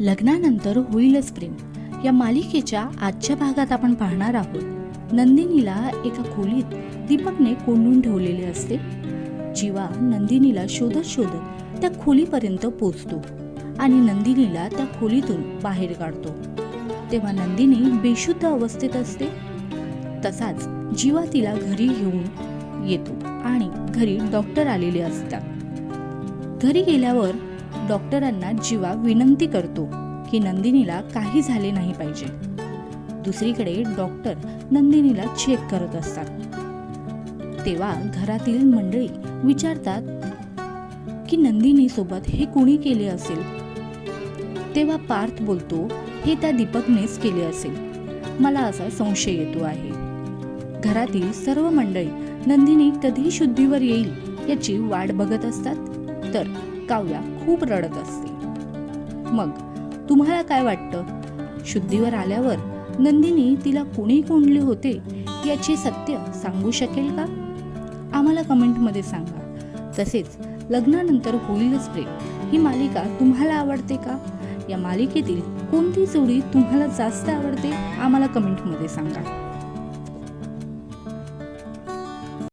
लग्नानंतर होईलच प्रेम. या मालिकेच्या आजच्या भागात आपण पाहणार आहोत. नंदिनीला एका खोलीत दीपकने कोंडून ठेवलेले असते. जीवा नंदिनीला शोधत शोधत त्या खोलीपर्यंत पोचतो आणि नंदिनीला त्या खोलीतून बाहेर काढतो. तेव्हा नंदिनी बेशुद्ध अवस्थेत असते. तसाच जीवा तिला घरी घेऊन येतो आणि घरी डॉक्टर आलेले असतात. घरी गेल्यावर डॉक्टरांना जीवा विनंती करतो की नंदिनीला काही झाले नाही पाहिजे. दुसरीकडे डॉक्टर नंदिनीला चेक करत असतात. तेव्हा घरातील मंडळी विचारतात की नंदिनी सोबत हे कोणी केले असेल? तेव्हा पार्थ बोलतो हे त्या दीपकनेच केले असेल. मला असा संशय येतो आहे. घरातील सर्व मंडळी नंदिनी कधी शुद्धीवर येईल याची वाट बघत असतात. तर काव्या खूप रडत असते मग तुम्हाला काय वाटतं? शुद्धीवर आल्यावर नंदिनी तिला कुणी कोंडले होते याचे सत्य सांगू शकेल का? आम्हाला कमेंटमध्ये सांगा. तसेच लग्नानंतर होईलच प्रेम. ही मालिका तुम्हाला आवडते का? या मालिकेतील कोणती जोडी तुम्हाला जास्त आवडते? आम्हाला कमेंटमध्ये सांगा.